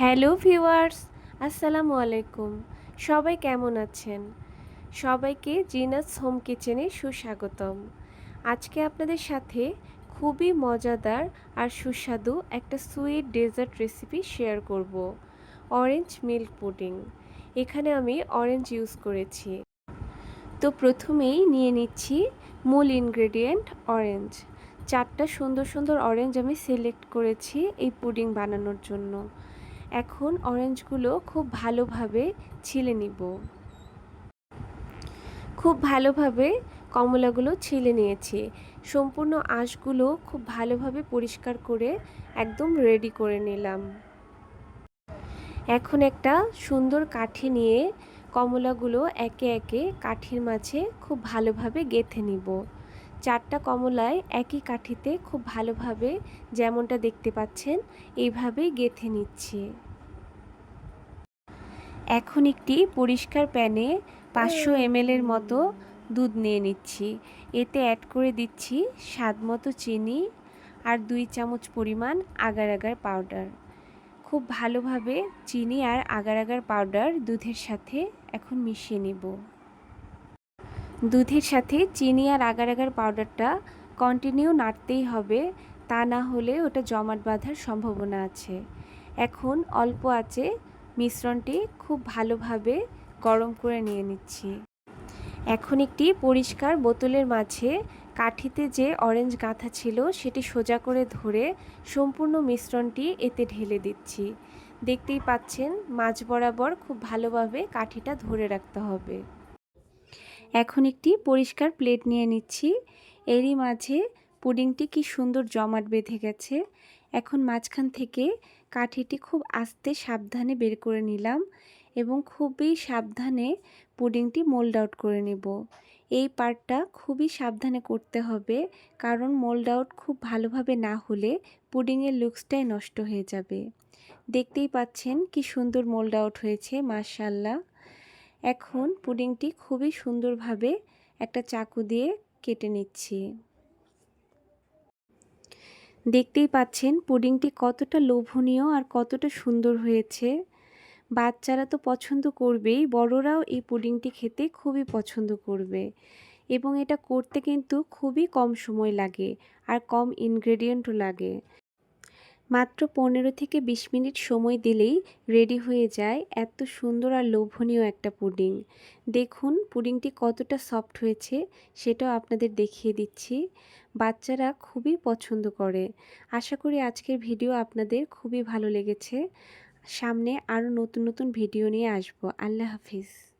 Hello viewers, আসসালামু আলাইকুম। সবাই কেমন আছেন? সবাইকে জিনাস হোম কিচেনে সুস্বাগতম। আজকে আপনাদের সাথে খুবই মজাদার আর সুস্বাদু একটা সুইট ডেজার্ট রেসিপি শেয়ার করব, অরেঞ্জ মিল্ক পুডিং। এখানে আমি অরেঞ্জ ইউজ করেছি। তো প্রথমেই নিয়ে নিচ্ছি মূল ইনগ্রেডিয়েন্ট অরেঞ্জ। চারটা সুন্দর সুন্দর অরেঞ্জ আমি সিলেক্ট করেছি এই পুডিং বানানোর জন্য। এখন অরেঞ্জগুলো খুব ভালোভাবে ছিলে নিব। খুব ভালোভাবে কমলাগুলো ছিলে নিয়েছি। সম্পূর্ণ আঁশগুলো খুব ভালোভাবে পরিষ্কার করে একদম রেডি করে নিলাম। এখন একটা সুন্দর কাঠি নিয়ে কমলাগুলো একে একে কাঠির মাঝে খুব ভালোভাবে গেথে নিব। চারটা কমলায় একই কাঠিতে খুব ভালোভাবে যেমনটা দেখতে পাচ্ছেন, এইভাবেই গেথে নিচ্ছি। এখন একটি পরিষ্কার প্যানে পাঁচশো এমএলের মতো দুধ নিয়ে নিচ্ছি। এতে অ্যাড করে দিচ্ছি স্বাদ মতো চিনি আর দুই চামচ পরিমাণ আগার আগার পাউডার খুব ভালোভাবে চিনি আর আগার আগার পাউডার দুধের সাথে এখন মিশিয়ে নিব। দুধের সাথে চিনি আর আগার আগার পাউডারটা কন্টিনিউ নাড়তেই হবে, তা না হলে ওটা জমাট বাঁধার সম্ভাবনা আছে। এখন অল্প আছে মিশ্রণটি খুব ভালোভাবে গরম করে নিয়ে নিচ্ছি। এখন একটি পরিষ্কার বোতলের মাঝে কাঠিতে যে অরেঞ্জ গাঁথা ছিল সেটি সোজা করে ধরে সম্পূর্ণ মিশ্রণটি এতে ঢেলে দিচ্ছি। দেখতেই পাচ্ছেন, মাঝ বরাবর খুব ভালোভাবে কাঠিটা ধরে রাখতে হবে। এখন একটি পরিষ্কার প্লেট নিয়ে নিচ্ছি। এরই মাঝে পুডিংটি কি সুন্দর জমাট বেঁধে গেছে। এখন মাঝখান থেকে কাঠিটি খুব আস্তে সাবধানে বের করে নিলাম এবং খুবই সাবধানে পুডিংটি মোল্ড আউট করে নেব। এই পার্টটা খুবই সাবধানে করতে হবে কারণ মোল্ড আউট খুব ভালোভাবে না হলে পুডিংয়ের লুকসটাই নষ্ট হয়ে যাবে। দেখতেই পাচ্ছেন কি সুন্দর মোল্ড আউট হয়েছে মার্শাল্লাহ এখন পুডিংটি খুবই সুন্দরভাবে একটা চাকু দিয়ে কেটে নিচ্ছি। দেখতেই পাচ্ছেন পুডিংটি কতটা লোভনীয় আর কতটা সুন্দর হয়েছে। বাচ্চারা তো পছন্দ করবেই, বড়রাও এই পুডিংটি খেতে খুবই পছন্দ করবে। এবং এটা করতে কিন্তু খুবই কম সময় লাগে আর কম ইনগ্রেডিয়েন্টও লাগে। মাত্র পনেরো থেকে বিশ মিনিট সময় দিলেই রেডি হয়ে যায় এত সুন্দর আর লোভনীয় একটা পুডিং। দেখুন পুডিংটি কতটা সফট হয়েছে, সেটাও আপনাদের দেখিয়ে দিচ্ছি। বাচ্চারা খুবই পছন্দ করে। আশা করি আজকের ভিডিও আপনাদের খুবই ভালো লেগেছে। সামনে আরও নতুন নতুন ভিডিও নিয়ে আসব। আল্লাহ হাফিজ।